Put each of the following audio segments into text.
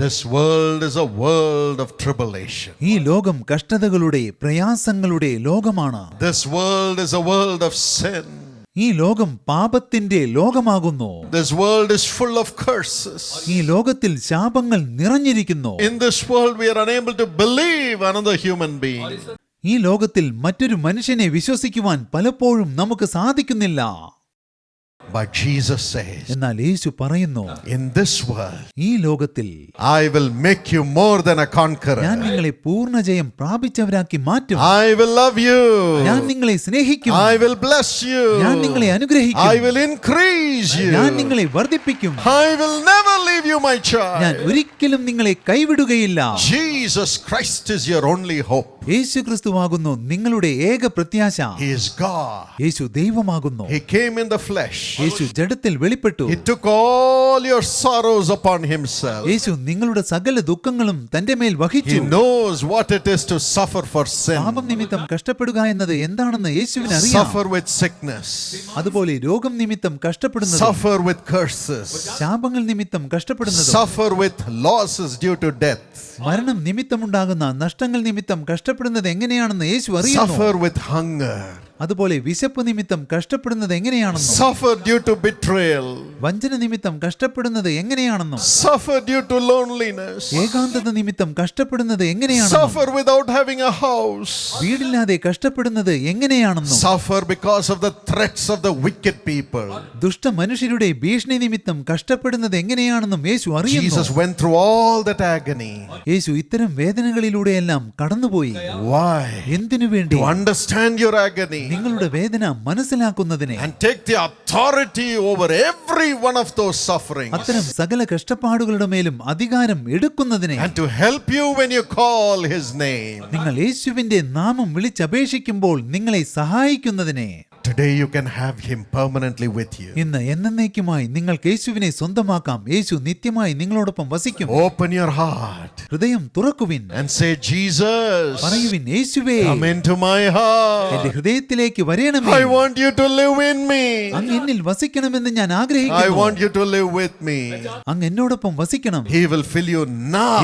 This world is a world of tribulation. ഈ ലോകം കഷ്ടതകളുടെ പ്രയാസങ്ങളുടെ ലോകമാണ് This world is a world of sin. ഈ ലോകം പാപത്തിന്റെ ലോകമാകുന്നു This world is full of curses. ഈ ലോകത്തിൽ ശാപങ്ങൾ നിറഞ്ഞിരിക്കുന്നു In this world, we are unable to believe another human being. ഈ ലോകത്തിൽ മറ്റൊരു മനുഷ്യനെ വിശ്വസിക്കുവാൻ പലപ്പോഴും നമുക്ക് സാധിക്കുന്നില്ല But Jesus says, എന്നാൽ യേശു പറയുന്നു In this world, ഈ ലോകത്തിൽ I will make you more than a ഞാൻ conqueror. നിങ്ങളെ പൂർണജയം പ്രാപിച്ചവരാക്കി മാറ്റും I will love you. ഞാൻ നിങ്ങളെ സ്നേഹിക്കും I will bless you. ഞാൻ നിങ്ങളെ I will increase you. ഞാൻ നിങ്ങളെ വർദ്ധിപ്പിക്കും I will never leave you, my ഞാൻ child. ഒരിക്കലും നിങ്ങളെ കൈവിടുകയില്ല Jesus Christ is your only hope. യേശു ക്രിസ്തുവാകുന്നു നിങ്ങളുടെ ഏക പ്രത്യാശ He is God. Yeshu ദൈവമാകുന്നു He came in the flesh. യേശു ജഡത്തിൽ വെളിപ്പെട്ടു. He took all your sorrows upon himself. യേശു നിങ്ങളുടെ സകല ദുഃഖങ്ങളും തന്റെ മേൽ വഹിച്ചു. Knows what it is to suffer for പാപം sin, നിമിത്തം കഷ്ടപ്പെടുക എന്നത് എന്താണെന്ന് യേശുവിന് അറിയാം. Suffer with sickness, അതുപോലെ രോഗം നിമിത്തം കഷ്ടപ്പെടുന്നത് suffer with curses, ശാപങ്ങൾ നിമിത്തം കഷ്ടപ്പെടുന്നത് suffer with losses due to death, മരണം നിമിത്തമുണ്ടാകുന്ന നഷ്ടങ്ങൾ നിമിത്തം കഷ്ടപ്പെടുന്നത് എങ്ങനെയാണെന്ന് യേശു അറിയുന്നു. Suffer with hunger, അതുപോലെ വിശപ്പ് നിമിത്തം കഷ്ടപ്പെടുന്നത് എങ്ങനെയാണെന്നും. സഫർ ഡ്യൂ ടു betrayal, വഞ്ചന നിമിത്തം കഷ്ടപ്പെടുന്നത് എങ്ങനെയാണെന്നും suffer due to loneliness, ഏകാന്തത നിമിത്തം കഷ്ടപ്പെടുന്നത് എങ്ങനെയാണെന്നും suffer without having a house, വീടില്ലാതെ കഷ്ടപ്പെടുന്നത് എങ്ങനെയാണെന്നും suffer because of the threats of the wicked people. ദുഷ്ട മനുഷ്യരുടെ ഭീഷണി നിമിത്തം കഷ്ടപ്പെടുന്നത് എങ്ങനെയാണെന്നും യേശു അറിയുന്നു Jesus went through all that agony. യേശു ഇത്തരം വേദനകളിലൂടെ എല്ലാം കടന്നുപോയി Why? എന്തിനു വേണ്ടി To understand your agony നിങ്ങളുടെ വേദന മനസ്സിലാക്കുന്നതിനെ and take the authority over every one of those sufferings അത്തരം സകല കഷ്ടപ്പാടുകളുടെ മേലും അധികാരം എടുക്കുന്നതിനെ and to help you when you call his name. നിങ്ങൾ യേശുവിന്റെ നാമം വിളിച്ചപേക്ഷിക്കുമ്പോൾ നിങ്ങളെ സഹായിക്കുന്നതിനെ Today you can have him permanently with you. ഇന്ന് എന്നേക്കുമായി നിങ്ങൾക്ക് യേശുവിനെ സ്വന്തമാക്കാം യേശു നിത്യമായി നിങ്ങളോടൊപ്പം വസിക്കും Open your heart ഹൃദയം തുറക്കുവിൻ and say, Jesus, പറയുവിൻ യേശുവേ come into my എന്റെ heart. ഹൃദയത്തിലേക്ക് വരേണമേ I want you to live in me. അങ്ങ് എന്നിൽ വസിക്കണമെന്ന് ഞാൻ I ആഗ്രഹിക്കുന്നു want you to live with me. അങ്ങ് എന്നോടൊപ്പം വസിക്കണം He will fill you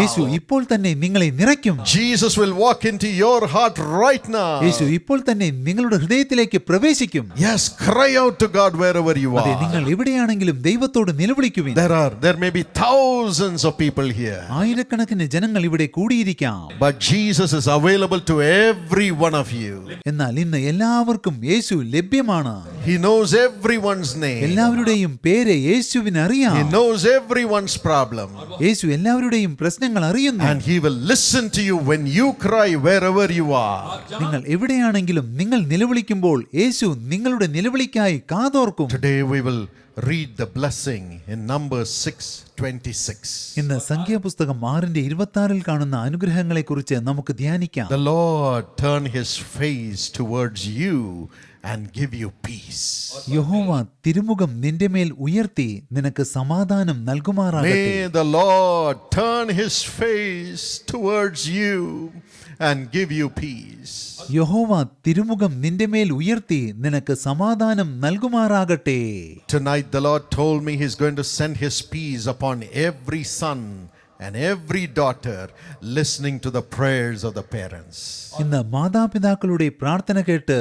Yeshu now. ഇപ്പോൾ തന്നെ നിങ്ങളെ നിറയ്ക്കും Jesus will walk into your heart right now. യേശു ഇപ്പോൾ തന്നെ നിങ്ങളുടെ ഹൃദയത്തിലേക്ക് പ്രവേശിക്കും Yes, cry out to God wherever you അതെ are. നിങ്ങൾ എവിടെയാണെങ്കിലും ദൈവത്തോട് നിലവിളിക്കുവിൻ There are there may be thousands of people here. ആയിരക്കണക്കിന് ജനങ്ങൾ ഇവിടെ കൂടിയിരിക്കാം But Jesus is available to every one of you. എന്നാൽ ഇന്ന് എല്ലാവർക്കും യേശു ലഭ്യമാണ് He knows everyone's name. എല്ലാവരുടെയും പേര് യേശുവിന് അറിയാം He knows everyone's problem. യേശു എല്ലാവരുടെയും പ്രശ്നങ്ങൾ അറിയുന്നു And he will listen to you when you cry wherever you are. നിങ്ങൾ എവിടെയാണെങ്കിലും നിങ്ങൾ നിലവിളിക്കുമ്പോൾ യേശു നിങ്ങളുടെ നിലവിളിക്കായി കാതോർക്കും Today we will read the blessing in Numbers 6:26. ഇന്ന് സംഖ്യാപുസ്തകം ആറിന്റെ ഇരുപത്തി ആറിൽ കാണുന്ന അനുഗ്രഹങ്ങളെ കുറിച്ച് നമുക്ക് ധ്യാനിക്കാം The Lord turn his face towards you and give you peace. യഹോവ തിരുമുഖം നിന്റെ മേൽ ഉയർത്തി നിനക്ക് സമാധാനം നൽകുമാറാകട്ടെ May the Lord turn his face towards you and give you peace. യഹോവ തിരുമുഖം നിന്റെ മേൽ ഉയർത്തി നിനക്ക് സമാധാനം നൽകുമാറാകട്ടെ Tonight, the Lord told me He's going to send His peace upon every son and every daughter listening to the prayers of the parents. ഇന്ന് മാതാപിതാക്കളുടെ പ്രാർത്ഥന കേട്ട്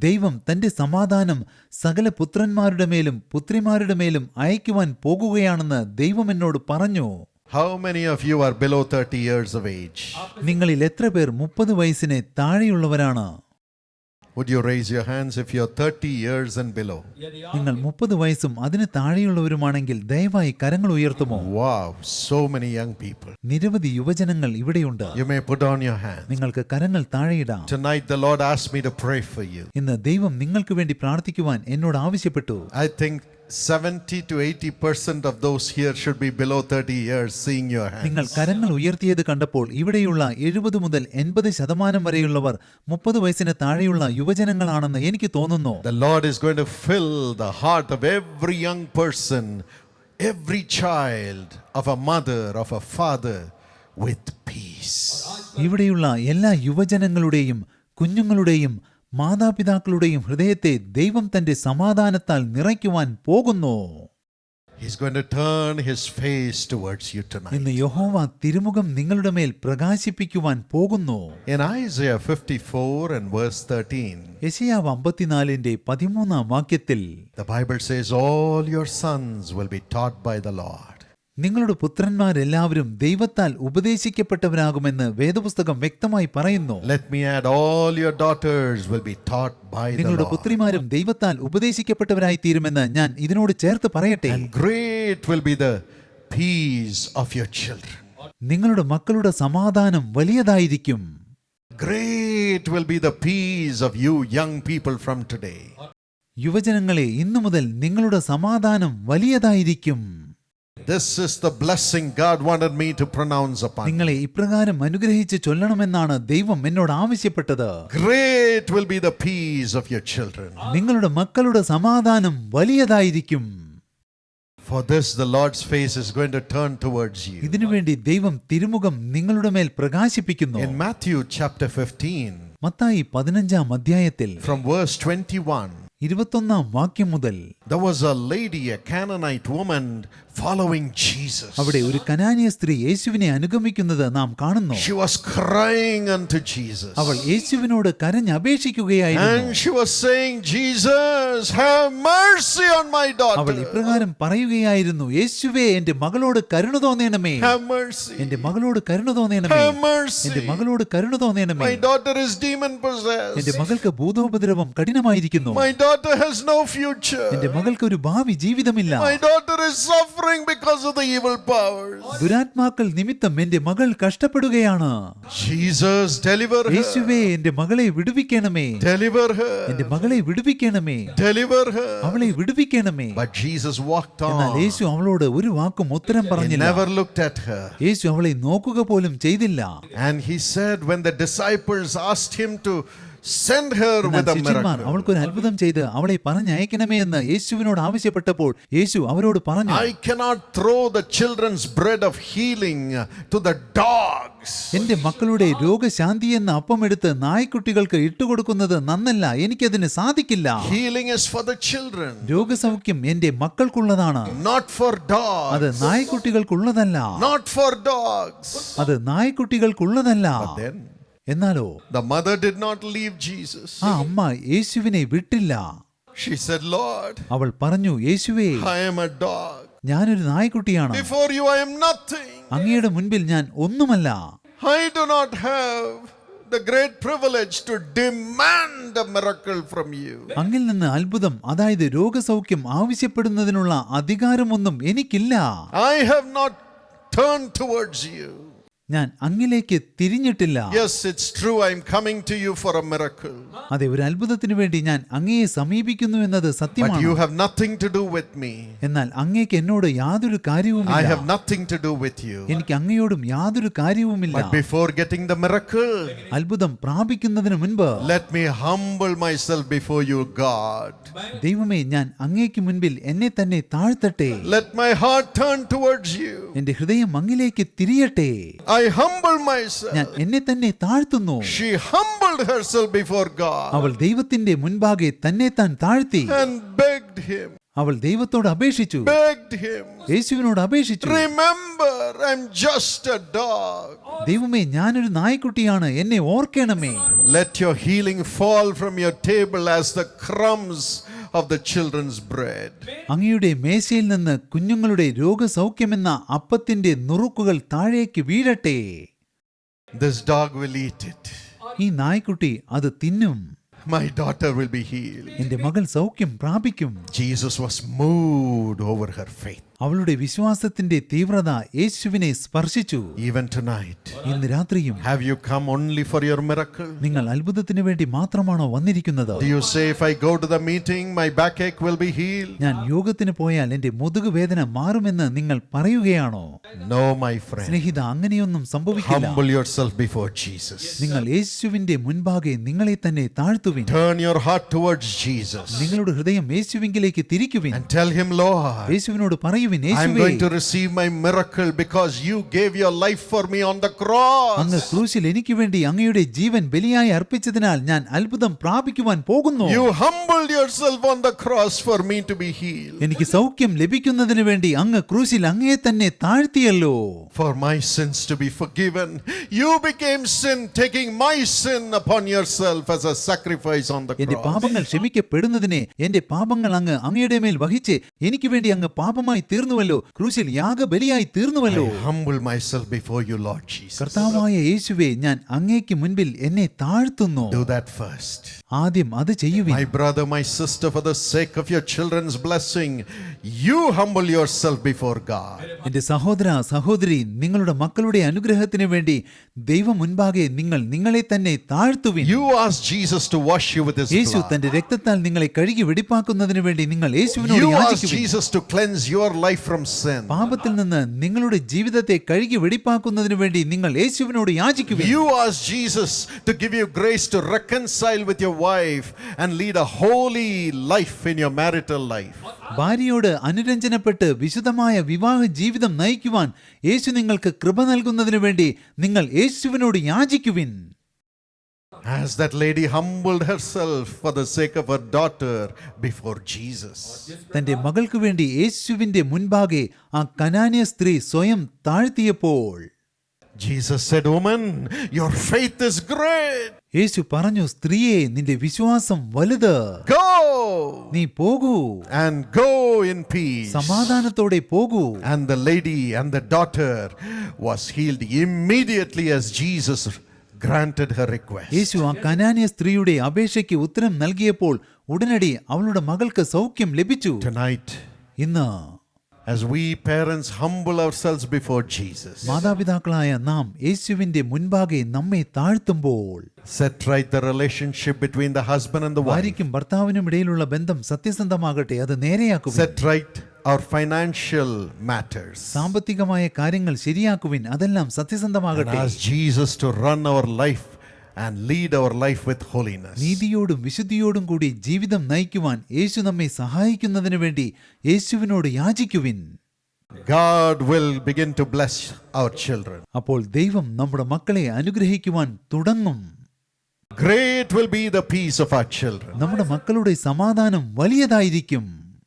ദൈവം തന്റെ സമാധാനം സകല പുത്രന്മാരുടെ മേലും പുത്രിമാരുടെ മേലും അയക്കുവാൻ പോകുകയാണെന്ന് ദൈവം എന്നോട് പറഞ്ഞു How many of you are below 30 years of age? നിങ്ങളിൽ എത്ര പേർ മുപ്പത് വയസ്സിനെ താഴെയുള്ളവരാണ് Would you raise your hands if you're 30 years and below? നിങ്ങൾ മുപ്പത് വയസ്സും അതിന് താഴെയുള്ളവരുമാണെങ്കിൽ ദയവായി കരങ്ങൾ ഉയർത്തുമോ Wow, so many young people. നിരവധി യുവജനങ്ങൾ ഇവിടെയുണ്ട് You may put on your hand. നിങ്ങൾക്ക് കരങ്ങൾ താഴെയിടാം Tonight, the Lord asked me to pray for you. ഇന്ന് ദൈവം നിങ്ങൾക്ക് വേണ്ടി പ്രാർത്ഥിക്കുവാൻ എന്നോട് ആവശ്യപ്പെട്ടു I think 70 to 80 percent of those here should be below 30 years seeing your നിങ്ങൾ hands. കരങ്ങൾ ഉയർത്തിയത് കണ്ടപ്പോൾ ഇവിടെയുള്ള എഴുപത് മുതൽ എൺപത് ശതമാനം വരെയുള്ളവർ മുപ്പത് വയസ്സിന് താഴെയുള്ള യുവജനങ്ങളാണെന്ന് എനിക്ക് തോന്നുന്നു The Lord is going to fill the heart of every young person, every child of a mother, of a father with peace. ഇവിടെയുള്ള എല്ലാ യുവജനങ്ങളുടെയും കുഞ്ഞുങ്ങളുടെയും മാതാപിതാക്കളുടെയും ഹൃദയത്തെ ദൈവം തന്റെ സമാധാനത്താൽ നിറയ്ക്കുവാൻ പോകുന്നു He's going to turn his face towards you tonight. ഇന്ന് യഹോവ തിരുമുഖം നിങ്ങളുടെ മേൽ പ്രകാശിപ്പിക്കുവാൻ പോകുന്നു In Isaiah 54 and verse 13, യശയാവ് അമ്പത്തിനാലിന്റെ പതിമൂന്നാം വാക്യത്തിൽ the Bible says, All your sons will be taught by the Lord. നിങ്ങളുടെ പുത്രന്മാരെല്ലാവരും ദൈവത്താൽ ഉപദേശിക്കപ്പെട്ടവരാകുമെന്ന് വേദപുസ്തകം വ്യക്തമായി പറയുന്നു നിങ്ങളുടെ. പുത്രിമാരും ദൈവത്താൽ ഉപദേശിക്കപ്പെട്ടവരായി തീരുമെന്ന് ഞാൻ ഇതിനോട് ചേർത്ത് പറയട്ടെ. നിങ്ങളുടെ മക്കളുടെ സമാധാനം വലിയതായിരിക്കും Great will be the peace of you young people from today. യുവജനങ്ങളെ ഇന്നു മുതൽ നിങ്ങളുടെ സമാധാനം വലിയതായിരിക്കും This is the blessing God wanted me to pronounce upon. you. നിങ്ങളെ ഇപ്രകാരം അനുഗ്രഹിച്ച് ചൊല്ലണമെന്നാണ് ദൈവം എന്നോട് ആവശ്യപ്പെട്ടത് Great will be the peace of your children. നിങ്ങളുടെ മക്കളുടെ സമാധാനം വലിയതായിരിക്കും For this, the Lord's face is going to turn towards you. ഇതിനുവേണ്ടി ദൈവം തിരുമുഖം നിങ്ങളുടെ മേൽ പ്രകാശിപ്പിക്കുന്നു In Matthew chapter 15, മത്തായി പതിനഞ്ചാം അധ്യായത്തിൽ from verse 21, ഇരുപത്തൊന്നാം വാക്യം മുതൽ there was a lady, a Canaanite woman, following Jesus. അവിടെ ഒരു കനാനിയ സ്ത്രീ യേശുവിനെ അനുഗമിക്കുന്നത് നാം കാണുന്നു She was crying unto Jesus. അവൾ യേശുവിനോട് കരഞ്ഞപേക്ഷിക്കുകയായിരുന്നു And she was saying, Jesus, have mercy on my അവൾ daughter. ഇപ്രകാരം പറയുകയായിരുന്നു യേശുവേ എന്റെ മകളോട് കരുണ തോന്നണമേ Have mercy. എന്റെ മകളോട് കരുണ തോന്നണമേ Have എന്റെ mercy. മകളോട് കരുണ തോന്നണമേ My daughter is demon എന്റെ possessed. മകൾക്ക് ഭൂതോപദ്രവം കഠിനമായിരിക്കുന്നു My daughter has no future. എന്റെ മകൾക്ക് ഒരു ഭാവി ജീവിതമില്ല My daughter is suffering because of the evil powers. ദുരാത്മാക്കൾ നിമിത്തം എന്റെ മകൾ കഷ്ടപ്പെടുകയാണ് Jesus, deliver her. യേശുവേ എന്റെ മകളെ വിടുവിക്കണമേ Deliver her. എന്റെ മകളെ വിടുവിക്കണമേ Deliver her. അവളെ വിടുവിക്കണമേ But Jesus walked എന്നാൽ on. യേശു അവളോട് ഒരു വാക്കും ഉത്തരം He പറഞ്ഞില്ല never looked at her. യേശു അവളെ നോക്കുക പോലും ചെയ്തില്ല And he said, when the disciples asked him to send her എന്നാൽ with a ശിഷ്യന്മാർ miracle, അവൾക്കൊരു അത്ഭുതം ചെയ്ത് അവളെ പറഞ്ഞയക്കണമേ എന്ന് യേശുവിനോട് ആവശ്യപ്പെട്ടപ്പോൾ യേശു അവരോട് പറഞ്ഞു I cannot throw the children's bread of healing to the dogs. എന്റെ മക്കളുടെ രോഗശാന്തി എന്ന അപ്പം എടുത്ത് നായ്ക്കുട്ടികൾക്ക് ഇട്ടുകൊടുക്കുന്നത് നന്നല്ല എനിക്കതിന് സാധിക്കില്ല. Healing is for the children, രോഗസൗഖ്യം എന്റെ മക്കൾക്കുള്ളതാണ്. Not for അത് നായ്ക്കുട്ടികൾക്കുള്ളതല്ല. Not for dogs. അത് നായ്ക്കുട്ടികൾക്കുള്ളതല്ല. Then എന്നാലോ the mother did not leave Jesus. ആ അമ്മ യേശുവിനെ വിട്ടില്ല She said, Lord, അവൾ പറഞ്ഞു യേശുവേ I am a dog. ഞാനൊരു നായ്ക്കുട്ടിയാണ് Before you, I am nothing. അങ്ങയുടെ മുൻപിൽ ഞാൻ ഒന്നുമല്ല I do not have the great privilege to demand a miracle from you. അങ്ങിൽ നിന്ന് അത്ഭുതം അതായത് രോഗസൗഖ്യം ആവശ്യപ്പെടുന്നതിനുള്ള അധികാരമൊന്നും എനിക്കില്ല I have not turned towards you. ഞാൻ അങ്ങിലേക്ക് തിരിഞ്ഞിട്ടില്ല Yes, it's true, I'm coming to you for a miracle. അതെ ഒരു അത്ഭുതത്തിന് വേണ്ടി ഞാൻ അങ്ങയെ സമീപിക്കുന്നു എന്നത് But സത്യമാണ് you have nothing to do with me. എന്നാൽ അങ്ങേക്ക് എന്നോട് യാതൊരു I കാര്യവുമില്ല have nothing to do with you. എനിക്ക് അങ്ങയോടും യാതൊരു കാര്യവുമില്ല But before getting the miracle, അത്ഭുതം പ്രാപിക്കുന്നതിന് മുൻപ് let me humble myself before you, God. ദൈവമേ ഞാൻ അങ്ങേക്ക് മുൻപിൽ എന്നെ തന്നെ താഴ്ത്തട്ടെ Let my heart turn towards you. എന്റെ ഹൃദയം അങ്ങിലേക്ക് തിരിയട്ടെ I humble myself. ഞാൻ എന്നെ തന്നെ താഴ്ത്തുന്നു She humbled herself before God അവൾ ദൈവത്തിന്റെ മുൻപാകെ തന്നെ താൻ താഴ്ത്തി and begged him, അവൾ ദൈവത്തോട് അപേക്ഷിച്ചു begged him. യേശുവിനോട് അപേക്ഷിച്ചു Remember, I'm just a dog. ദൈവമേ ഞാനൊരു നായ്ക്കുട്ടിയാണ് എന്നെ ഓർക്കണമേ Let your healing fall from your table as the crumbs of the children's bread. അങ്ങയുടെ മേശയിൽ നിന്ന് കുഞ്ഞുങ്ങളുടെ രോഗസൗഖ്യമെന്ന അപ്പത്തിന്റെ നുറുക്കുകൾ താഴേക്ക് വീഴട്ടെ This dog will eat it. ഈ നായ്ക്കുട്ടി അത് തിന്നും My daughter will be healed. എന്റെ മകൾ സൗഖ്യം പ്രാപിക്കും Jesus was moved over her faith. അവളുടെ വിശ്വാസത്തിന്റെ തീവ്രത യേശുവിനെ സ്പർശിച്ചു. ഈവൻ ഇന്ന് രാത്രിയും have you come only for your miracle നിങ്ങൾ അത്ഭുതത്തിന് വേണ്ടി മാത്രമാണോ വന്നിരിക്കുന്നത്? Say, I go to the meeting my back will be heal ഞാൻ യോഗത്തിന് പോയാൽ എന്റെ മുതുക് വേദന മാറുമെന്ന് നിങ്ങൾ പറയുകയാണോ? നോ മൈ ഫ്രണ്ട് സ്നേഹിത അങ്ങനെയൊന്നും സംഭവിക്കില്ല. ബിഫോർ ജീസസ് നിങ്ങൾ യേശുവിന്റെ മുൻപാകെ നിങ്ങളെ തന്നെ താഴ്ത്തുവിൻ. യുവർ ഹാർട്ട് ടുവേർഡ് ജീസസ് നിങ്ങളുടെ ഹൃദയം യേശുവിങ്കിലേക്ക് തിരിക്കുവിൻ. ആൻഡ് ടെൽ ഹിം ലോർഡ് യേശുവിനോട് പറയുവിൻ പറയുവിൻ I'm യേശുവേ going to receive my miracle because you gave your life for me on the അങ്ങ് cross. ക്രൂശിൽ എനിക്ക് വേണ്ടി അങ്ങയുടെ ജീവൻ ബലിയായി അർപ്പിച്ചതിനാൽ ഞാൻ അത്ഭുതം പ്രാപിക്കുവാൻ പോകുന്നു You humbled yourself on the cross for me to be healed. എനിക്ക് സൗഖ്യം ലഭിക്കുന്നതിന് വേണ്ടി അങ്ങ് ക്രൂശിൽ അങ്ങയെ തന്നെ താഴ്ത്തിയല്ലോ For my sins to be forgiven, you became sin, taking my sin upon yourself as a sacrifice on the എന്റെ cross. പാപങ്ങൾ ക്ഷമിക്കപ്പെടുന്നതിനെ എന്റെ പാപങ്ങൾ അങ്ങ് അങ്ങയുടെ മേൽ വഹിച്ച് എനിക്ക് വേണ്ടി അങ്ങ് പാപമായി തീർന്നുവല്ലോ. ക്രൂശിൽ യാഗബലിയായി തീർന്നുവല്ലോ. Humble myself before you lord Jesus കർത്താവായ യേശുവേ ഞാൻ അങ്ങേക്ക് മുൻപിൽ എന്നെ താഴ്ത്തുന്നു. ഡു ദാറ്റ് ഫസ്റ്റ് ആദ്യം അത് My brother, my sister, for the sake of your children's blessing, you humble yourself before God എന്റെ സഹോദര സഹോദരി നിങ്ങളുടെ മക്കളുടെ അനുഗ്രഹത്തിനു വേണ്ടി ദൈവം മുൻപാകെ നിങ്ങൾ നിങ്ങളെ തന്നെ താഴ്ത്തുവിൻ you ask Jesus to wash you with his യേശു. തന്റെ രക്തത്താൽ നിങ്ങളെ കഴുകി വെടിപ്പാക്കുന്നതിന് വേണ്ടി നിങ്ങൾ യേശുവിനോട് യാചിക്കുവിൻ Jesus to cleanse your life from sin. പാപത്തിൽ നിന്ന് നിങ്ങളുടെ ജീവിതത്തെ കഴുകി വെടിപ്പാക്കുന്നതിന് വേണ്ടി നിങ്ങൾ യേശുവിനോട് യാചിക്കുവിൻ you ask Jesus to give you grace to reconcile with your wife and lead a holy life in your marital life ഭാര്യയോട് അനുരഞ്ജനപ്പെട്ട് വിശുദ്ധമായ വിവാഹ ജീവിതം നയിക്കുവാൻ യേശു നിങ്ങൾക്ക് കൃപ നൽകുന്നതിന് വേണ്ടി നിങ്ങൾ യേശുവിനോട് യാചിക്കുവിൻ As that lady humbled herself for the sake of her daughter before Jesus. തന്റെ മകൾക്ക് വേണ്ടി യേശുവിന്റെ മുൻപാകെ ആ കനാന്യ സ്ത്രീ സ്വയം താഴ്ത്തിയപ്പോൾ Jesus said, Woman, your faith is great. യേശു പറഞ്ഞു സ്ത്രീയെ നിന്റെ വിശ്വാസം വലുത്. ഗോ നീ പോകൂ. ആൻഡ് ഗോ ഇൻ പീസ് സമാധാനത്തോടെ പോകൂ. And the lady and the daughter was healed immediately as Jesus granted her request യേശു ആ കനാനിയ സ്ത്രീയുടെ അപേക്ഷയ്ക്ക് ഉത്തരം നൽകിയപ്പോൾ ഉടനടി അവളുടെ മകൾക്ക് സൗഖ്യം ലഭിച്ചു. ടുനൈറ്റ് ഇന്ന് as we parents humble ourselves before Jesus, മാതാപിതാക്കളായ നാം യേശുവിന്റെ മുൻപാകെ നമ്മെ താഴ്ത്തുമ്പോൾ set right the relationship between the husband and the wife, ഭാര്യയ്ക്കും ഭർത്താവിനും ഇടയിലുള്ള ബന്ധം സത്യസന്ധമാകട്ടെ അത് നേരെയാക്കുവിൻ set right our financial matters, സാമ്പത്തികമായ കാര്യങ്ങൾ ശരിയാക്കുവിൻ അതെല്ലാം and സത്യസന്ധമാകട്ടെ ask Jesus to run our life and lead our life with holiness. നീതിയോടും വിശുദ്ധിയോടും കൂടി ജീവിതം നയിക്കുവാൻ യേശു നമ്മെ സഹായിക്കുന്നതിന് വേണ്ടി യേശുവിനോട് യാചിക്കുവിൻ God will begin to bless our children. അപ്പോൾ ദൈവം നമ്മുടെ മക്കളെ അനുഗ്രഹിക്കുവാൻ തുടങ്ങും Great will be the peace of our children. നമ്മുടെ മക്കളുടെ സമാധാനം വലിയതായിരിക്കും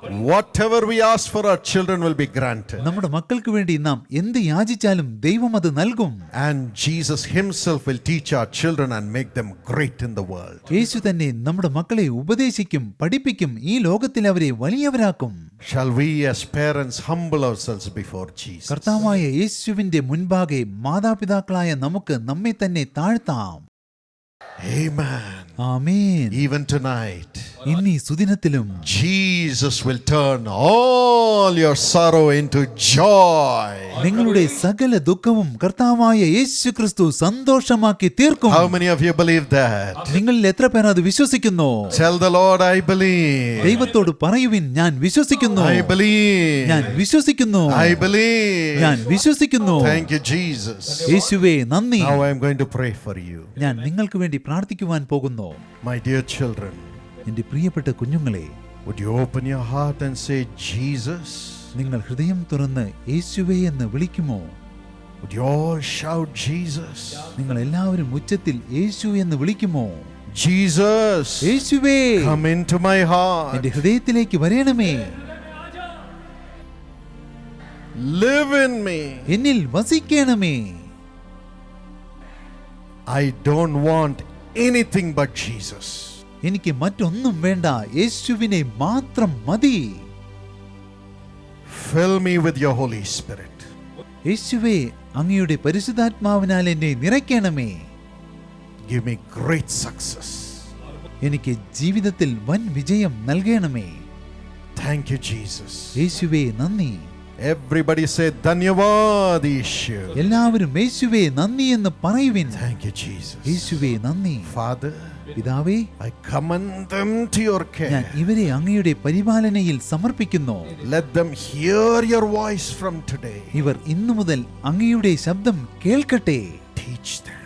Whatever we ask for our children will be granted. നമ്മുടെ മക്കൾക്ക് വേണ്ടി നാം എന്ത് യാചിച്ചാലും ദൈവം അത് നൽകും And Jesus Himself will teach our children and make them great in the world. യേശു തന്നെ നമ്മുടെ മക്കളെ ഉപദേശിക്കും പഠിപ്പിക്കും ഈ ലോകത്തിൽ അവരെ വലിയവരാക്കും Shall we, as parents, humble ourselves before Jesus? കർത്താവായ യേശുവിന്റെ മുൻപാകെ മാതാപിതാക്കളായ നമുക്ക് നമ്മെ തന്നെ താഴ്ത്താം Amen. ആമേൻ Even tonight, ഇന്നീ സുദിനത്തിലും Jesus will turn all your sorrow into joy. നിങ്ങളുടെ സകല ദുഃഖവും കർത്താവായ യേശുക്രിസ്തു സന്തോഷമാക്കി തീർക്കും How many of you believe that? നിങ്ങളിൽ എത്ര പേർ അത് വിശ്വസിക്കുന്നു Tell the Lord, I believe. ദൈവത്തോട് പറയുവിൻ ഞാൻ വിശ്വസിക്കുന്നു I believe. ഞാൻ വിശ്വസിക്കുന്നു I believe. ഞാൻ വിശ്വസിക്കുന്നു Thank you, Jesus. യേശുവേ നന്ദി Now I am going to pray for you. ഞാൻ നിങ്ങൾക്ക് വേണ്ടി പ്രാർത്ഥിക്കുവാൻ പോകുന്നു My dear children, എന്റെ പ്രിയപ്പെട്ട കുഞ്ഞുങ്ങളെ would you open your heart and say, Jesus? നിങ്ങൾ ഹൃദയം തുറന്ന് യേശുവേ എന്ന് വിളിക്കുമോ Would you all shout, Jesus? നിങ്ങൾ എല്ലാവരും ഉച്ചത്തിൽ യേശു എന്ന് വിളിക്കുമോ Jesus, യേശുവേ come into my heart. എന്റെ ഹൃദയത്തിലേക്ക് വരേണമേ Live in me. എന്നിൽ വസിക്കണമേ I don't want anything but Jesus എനിക്ക് മറ്റൊന്നും വേണ്ട. യേശുവിനെ മാത്രം മതി. Fill me with your holy spirit യേശുവേ അങ്ങയുടെ പരിശുദ്ധാത്മാവിനാൽ എന്നെ നിറയ്ക്കണമേ. ഗിവ് മീ ഗ്രേറ്റ് സക്സസ് എനിക്ക് ജീവിതത്തിൽ വൻ വിജയം നൽകണമേ. താങ്ക് യു ജീസസ് യേശുവേ നന്ദി. Everybody say, Dhanyavad Ishu. എല്ലാവരും യേശുവേ നന്ദി എന്ന് പറയുവിൻ Thank you, Jesus. യേശുവേ നന്ദി Father, പിതാവേ I commend them to your ഞാൻ care. ഇവരെ അങ്ങയുടെ പരിപാലനയിൽ സമർപ്പിക്കുന്നു Let them hear your voice from today. ഇവർ ഇന്നു മുതൽ അങ്ങയുടെ ശബ്ദം കേൾക്കട്ടെ Teach them.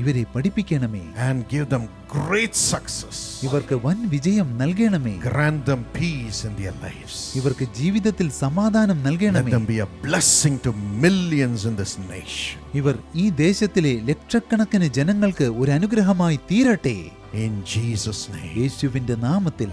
ഇവരെ പഠിപ്പിക്കണമേ. And give them great success ഇവർക്ക് വൻ വിജയം നൽകേണമേ. Grant them peace in their lives ഇവർക്ക് ജീവിതത്തിൽ സമാധാനം നൽകേണമേ. Let them be a blessing to millions in this nation ഇവർ ഈ ദേശത്തിലെ ലക്ഷക്കണക്കിന് ജനങ്ങൾക്ക് ഒരു അനുഗ്രഹമായി തീരട്ടെ. ഇൻ ജീസസ് നെയിം യേശുവിന്റെ നാമത്തിൽ